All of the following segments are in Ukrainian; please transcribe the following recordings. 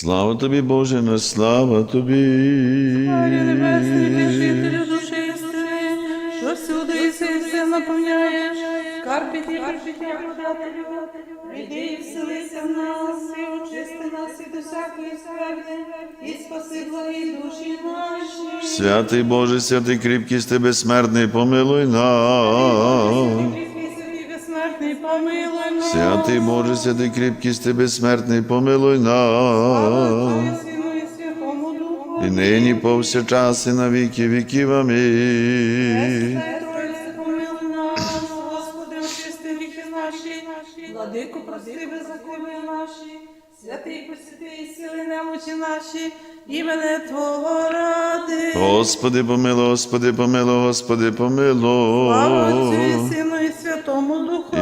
Слава тобі, Боже, на слава тобі. Царю небесний, вишителю душі істини, що всюди і все, наповняєш, скарбі ті причиття прийди і вселися в нас, і очисти нас від усякої скверни, і спаси благі душі наші. Святий Боже, святий кріпкість безсмертний, помилуй нас. Святий Боже, святий кріпкість безсмертний, помилуй нас. І нині повсякчас і на віки віків. Амінь. Помилуй владику, прости беззаконня наші, святий посвяти сили немочі наші, імене Твого ради. Господи, помилуй, Господи, помилуй, Господи, Слава Отцю помилуй. і Сину і Святому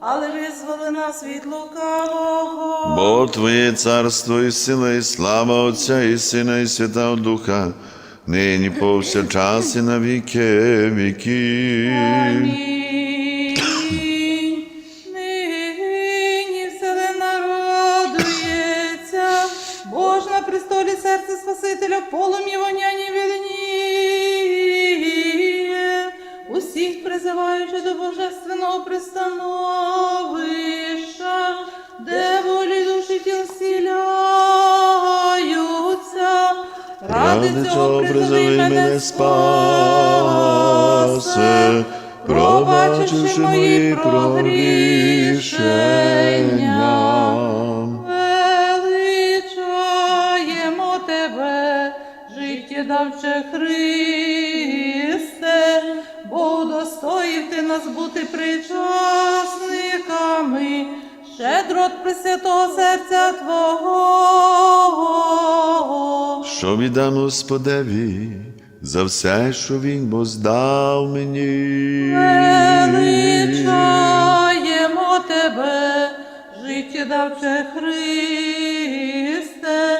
але визволи нас від лукавого. Бо Твоє царство і сила, і слава Отця, і Сина, і Святого Духа, нині повсякчас і на віки віків. Амінь. Спасителя, полум'я воняні вільніє, усіх призиваючи до божественного пристановища, Цього призови мене спаси, пробачивши мої прогрішення. Величаємо тебе, життєдавче Христе, бо удостоїв ти нас бути причасниками, щедрот Пресвятого серця Твого. Що віддам Господеві за все, що він бо здав мені. Величаємо тебе, життєдавче Христе,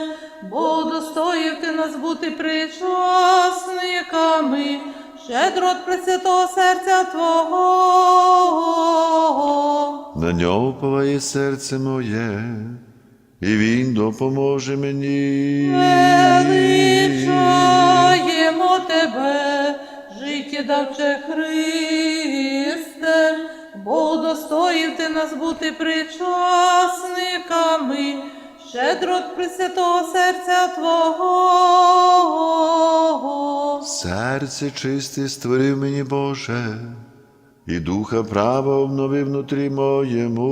бо достоїв ти нас бути причасниками, щедрот Пресвятого серця Твого. На нього поває серце моє, і він допоможе мені. Величаємо тебе, життєдавче Христе, бо достоїв ти нас бути причасниками, щедрот Пресвятого серця Твого. Серце чисте створив мені Боже, і духа права обнови внутрі моєму.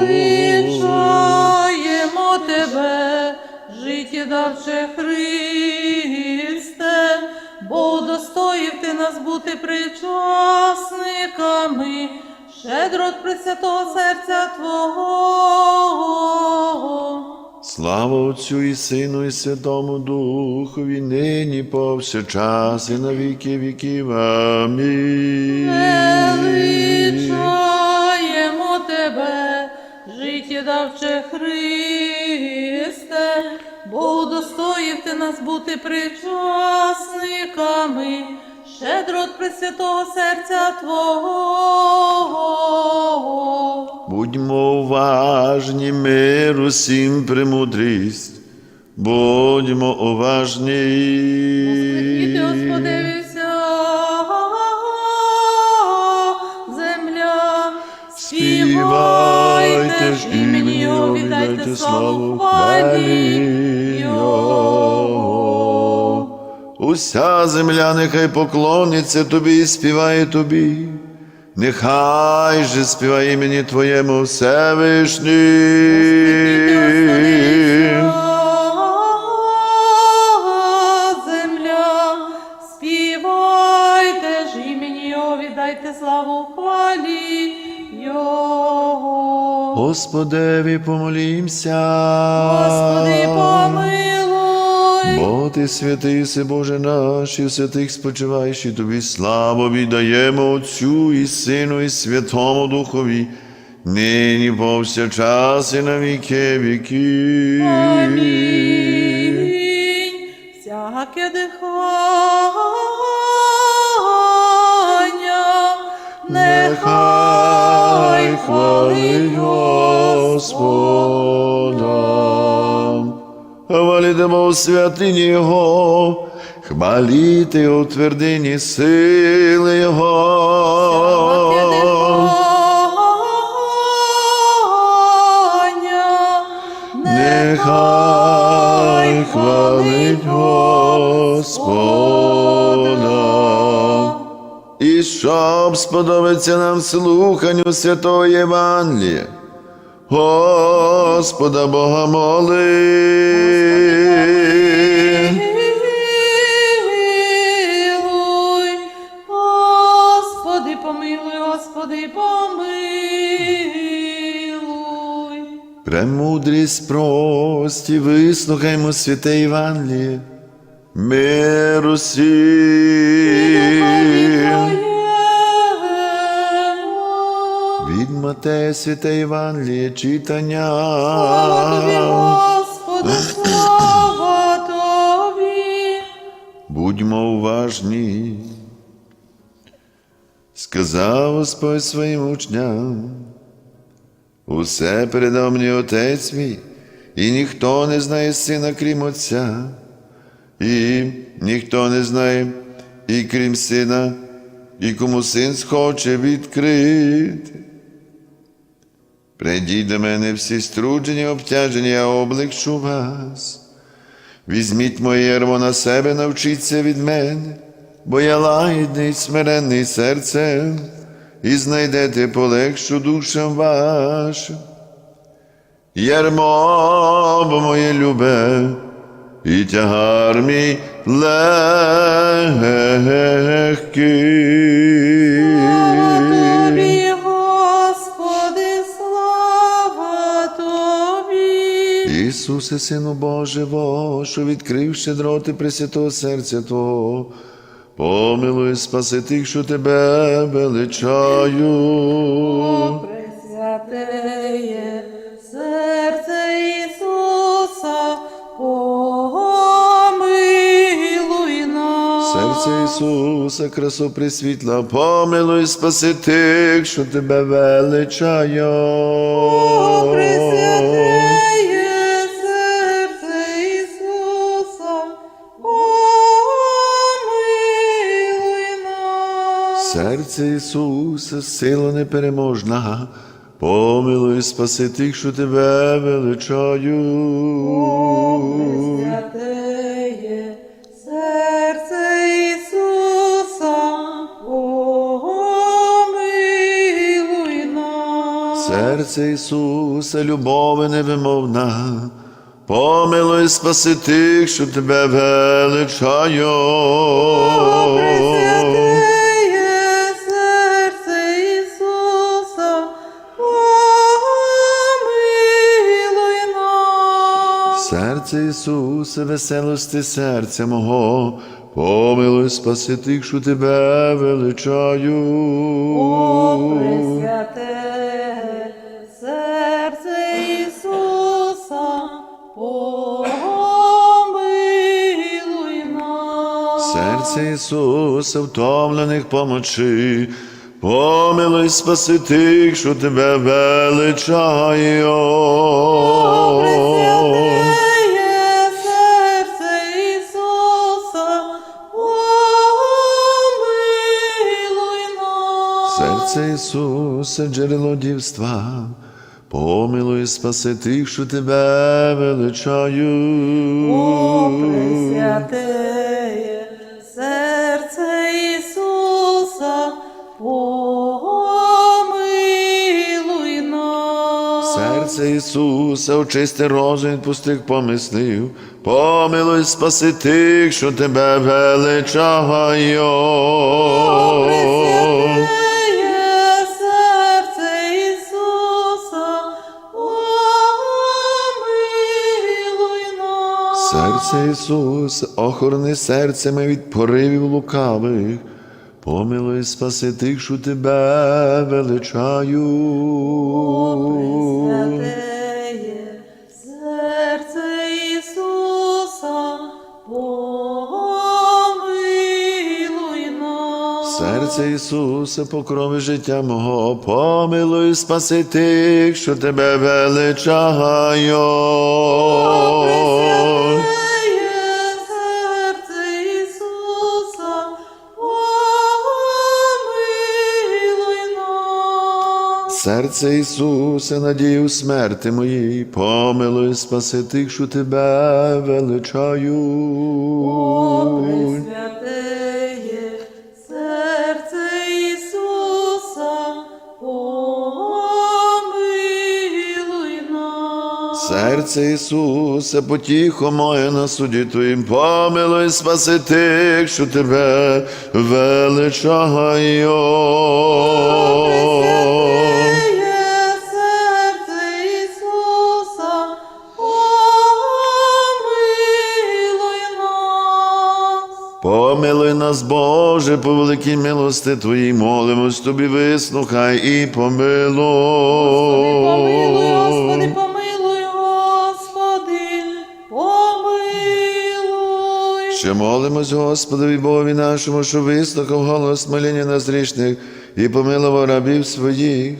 Величаємо тебе, життєдавче Христе, бо достоїв ти нас бути причасниками, щедрот Пресвятого серця Твого. Слава Отцю і Сину, і Святому Духові, нині повсякчас і на віки віків. Амінь. Величаємо тебе, життєдавче Христе, бо удостоїв ти нас бути причасниками, щедрот Пресвятого серця Твого. Будьмо уважні, мир усім премудрість. Будьмо уважні. Земля, співайте ж імені Його, віддайте славу хвалі Його. Уся земля нехай поклониться тобі і співає тобі. Нехай же співає імені Твоєму Всевишній. Земля, співайте ж імені Його, віддайте славу хвалі Його. Господеві помолімся. Господи, помилуй. Бо ти святий, си Боже наш, і в святих спочиваєш, і тобі славу віддаємо Отцю і Сину, і Святому Духові, нині повсякчас і на віки. Амінь. Всяке дихання, Нехай хвалить Господа. Хвалітимо у святині Його, хваліти у твердині сили Його. Нехай хвалить Господа. І щоб сподобиться нам слуханню святого Євангелія, Господа Бога моли. Господи, помилуй, Господи, помилуй. Премудрість прості, вислухаймо святе Євангеліє. Миру всім. Матея святе Євангеліє читання. Слава тобі, Господи, слава тобі. Будьмо уважні. Сказав Господь своїм учням. Усе передав мені Отець мій, і ніхто не знає сина, крім Отця, і ніхто не знає, і крім сина, і кому син схоче відкрити. Прийдіть до мене всі струджені, обтяжені, я облегчу вас. Візьміть моє ярмо на себе, навчіться від мене, бо я лагідний, смиренний серцем, і знайдете полегшу душам вашим. Ярмо моє любе, і тягар мій легкий. Ісусе, Сину Божого, що відкривши дроти Пресвятого серця Твого, помилуй, спаси тих, що тебе величаю. Пресвятеє серце Ісуса, помилуй нас. Серце Ісуса, красу присвітла, помилуй, спаси тих, що тебе величаю. Серце Ісуса, сила непереможна, помилуй, спаси тих, що тебе величаю. Серце Ісуса, помилуй нас. Серце Ісуса, любови невимовна, помилуй, спаси тих, що тебе величаю. Серце Ісуса, веселости серця мого, помилуй, спаси тих, що тебе величаю. О, пресвяте серце Ісуса, помилуй нас. Серце Ісуса, втомлених помочи, помилуй, спаси тих, що тебе величаю. Серце Ісуса, джерело дівства, помилуй, спаси тих, що тебе величаю. О, пресвятеє серце Ісуса, помилуй нас. Серце Ісуса, очисти розум від пустих помислів, помилуй, спаси тих, що тебе величаю. Ісус, охорони серцями від поривів лукавих, помилуй спаси тих, що тебе величають. Святеє серце Ісуса, помилуй нас. Серце Ісусе, покрови життя мого, помилуй спаси тих, що тебе величають. Серце Ісусе, надію смерти моїй, помилуй спаси тих, що тебе величають. Пресвятеє серце Ісуса, помилуй нас. Серце Ісусе, потіхо моє на суді Твоїм, помилуй спаси тих, що тебе величають. Пресвятеє Боже, по великій милости Твоїй, молимось Тобі, вислухай і помилуй. Помилуй, Господи, помилуй, Господи, помилуй. Ще молимось Господові Богові нашому, що вислухав голос моління нас грішних і помилував рабів своїх,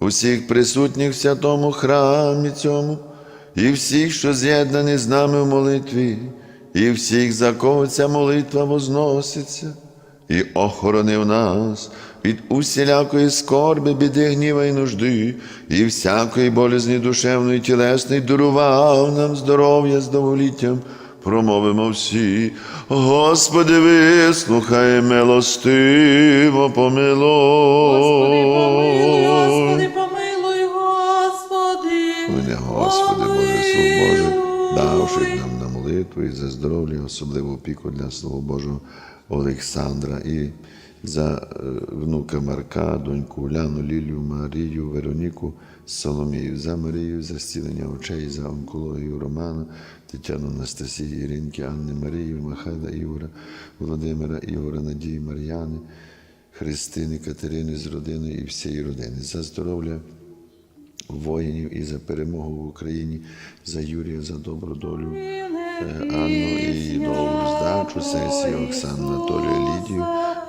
усіх присутніх в святому храмі цьому, і всіх, що з'єднані з нами в молитві, і всіх, за кого ця молитва возноситься, і охоронив нас від усілякої скорби, біди, гніва і нужди, і всякої болезні душевної, тілесної, дарував нам здоров'я з довголіттям. Промовимо всі, Господи, вислухай милостиво, Господи, помилуй, Господи, помилуй. помилуй, Господи. Мене, Господи, Боже, Боже, давши нам на молитву і за здоров'я, особливу опіку для Слова Божого Олександра і за е, внука Марка, доньку Уляну, Лілію, Марію, Вероніку, Соломію, за Марію, за зцілення очей, за онкологію Романа, Тетяну Анастасії, Іринки, Анни, Марію, Михайла Ігора, Володимира Ігора, Надії, Мар'яни, Христини, Катерини з родиною і всієї родини. За здоров'я воїнів і за перемогу в Україні, за Юрія, за добру долю, е, Анну і її добру здачу, сесію Оксану, Анатолія, Лідію,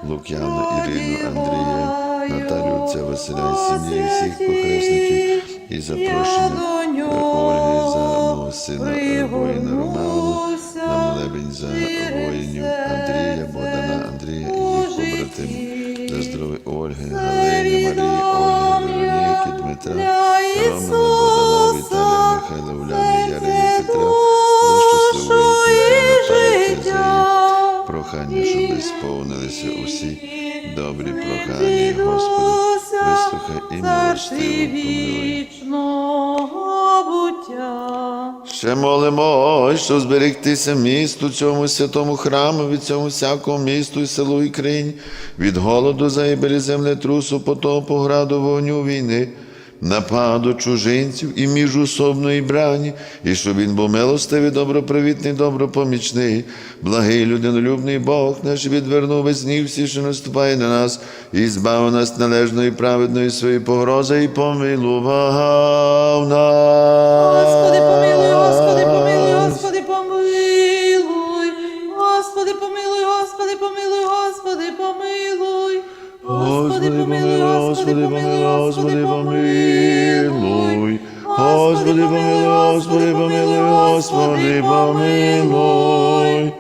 Лук'яна, Ірину, Андрія, Наталію, отця Василя і сім'ї, всіх похресників і запрошення е, Ольги за мого сина е, воїна Роману, на молебень за воїнів Андрія, Богдана, Андрія і їх побратимів, за здоров'я Ольги, Галини, Марії, Ольги, Дмитра, Романа, Богдана, Віталія, Михайла, Уляни, Ярини, Петра, за щасливу Наталі та прохання, щоб сповнилися усі добрі прохання, Господи, вислухай і милостиво помилуй. Ще молимо, що зберегтися місту, цьому святому храму, від цьому всякому місту і селу і країні, від голоду, загибелі землетрусу, потопу, граду, вогню війни, нападу чужинців і міжусобної брані, і щоб він був милостивий, добропривітний, добропомічний, благий, людинолюбний Бог наш відвернув весь гнів всі, що наступає на нас, і збавив нас належної праведної своєї погрози, і помилував нас. Господи, помилуй, Господи, помилуй, Господи, помилуй. Господи, помилуй, Господи, помилуй, Господи, помилуй. Господи, помилуй, Господи, помилуй, Господи. Господи, помилуй, Господи, помилуй, Господи, помилуй.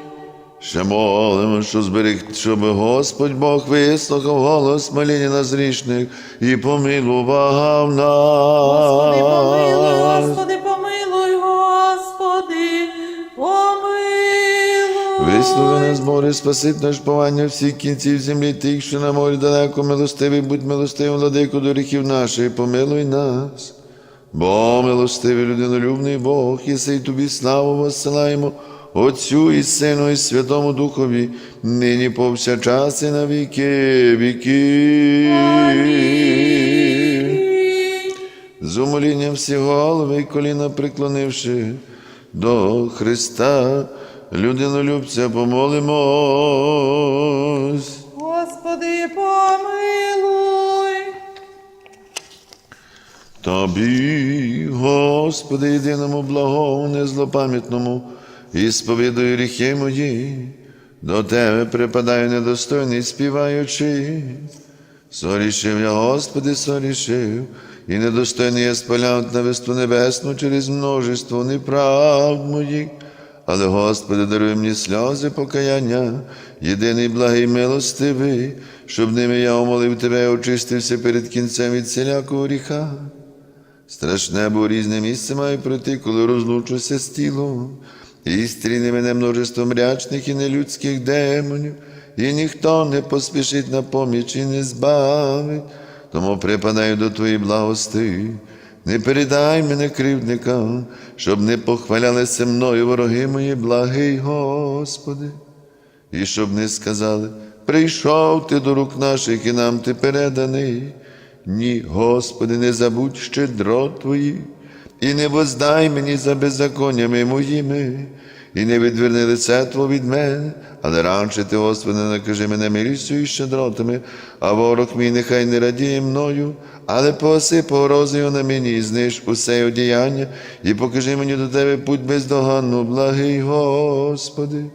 Ще молимо, що зберіг, щоб Господь Бог вислухав голос моління нас грішних і помилував Господи, помилуй, нас. Господи, помилуй, Господи, помилуй. Вислухай нас, Боже, спасить наш повання всіх кінців землі, тих, що на морі далеко, милостивий, будь милостивим, владику до гріхів наших, помилуй нас. Бо милостивий людинолюбний Бог, і тобі славу воссилаємо, Отцю і Сину, і Святому Духові, нині повсякчас і на віки віки. З умолінням всі голови і коліна приклонивши, до Христа, людинолюбця помолимось. Тобі, Господи, єдиному благому, незлопам'ятному, і сповідую гріхи мої, до Тебе припадаю недостойний, співаючи. Сорішив я, Господи, сорішив, і недостойний я спаляв на весту небесну через множество неправд моїх. Але, Господи, даруй мені сльози покаяння, єдиний благий милостивий, щоб ними я умолив Тебе, очистився перед кінцем від всілякого гріха. Страшне, бо різне місце маю пройти, коли розлучуся з тілом, і стріне мене множество мрячних і нелюдських демонів, і ніхто не поспішить на поміч і не збавить, тому припадаю до Твоєї благости. Не передай мене кривдникам, щоб не похвалялися мною вороги мої, благий Господи, і щоб не сказали, прийшов ти до рук наших і нам ти переданий. Ні, Господи, не забудь щедро Твої, і не воздай мені за беззаконнями моїми, і не відверни лице Твого від мене, але раніше ти, Господи, накажи мене милістю і щедротами, а ворог мій нехай не радіє мною, але поси порозою на мені і зниж усе одіяння, і покажи мені до Тебе путь бездоганну, благий Господи.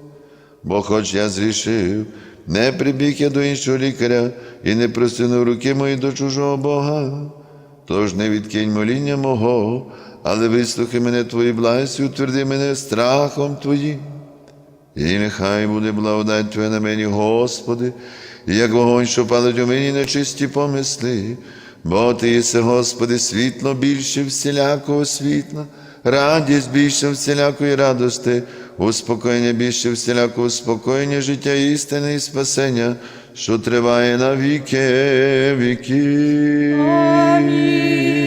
Бо хоч я зрішив, не прибіг я до іншого лікаря і не простинув руки мої до чужого Бога. Тож не відкинь моління мого, але вислухай мене Твої благості, утверди мене страхом Твоїм. І нехай буде благодать Твоя на мені, Господи, і як вогонь, що палить у мені нечисті помисли, бо Ти єси, Господи, світло більше всілякого світла, радість більше всілякої радости, успокоєння більше всілякого успокоєння, життя істини і спасення, що триває на віки віків. Амінь.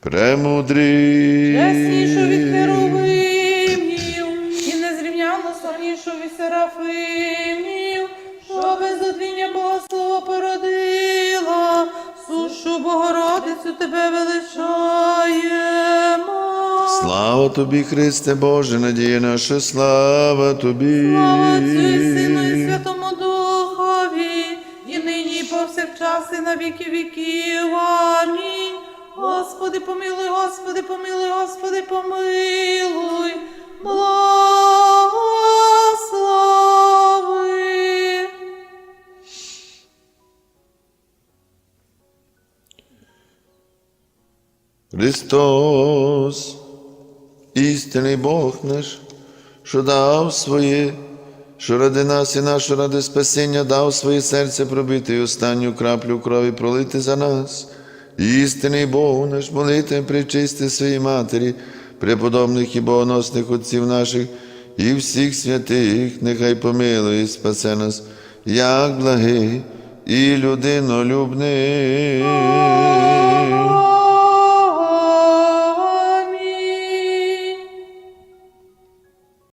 Премудрий. Яснішу від херовимів і незрівняно славнішу від серафимів, що без одління Бога слово породила, сушу Богородицю тебе Слава тобі, Христе Боже, надія наша, слава тобі. Слава Сину і Святому Духові, і нині і повсякчас і на віки віків. Амінь. Господи, помилуй, Господи, помилуй, Господи, помилуй. Благослови. Христос, істинний Бог наш, що дав своє, що ради нас і нашого ради спасіння дав своє серце пробити і останню краплю крові пролити за нас. Істинний Бог наш, молити, причисти своїй матері, преподобних і богоносних отців наших і всіх святих, нехай помилує і спасе нас, як благий і людинолюбний.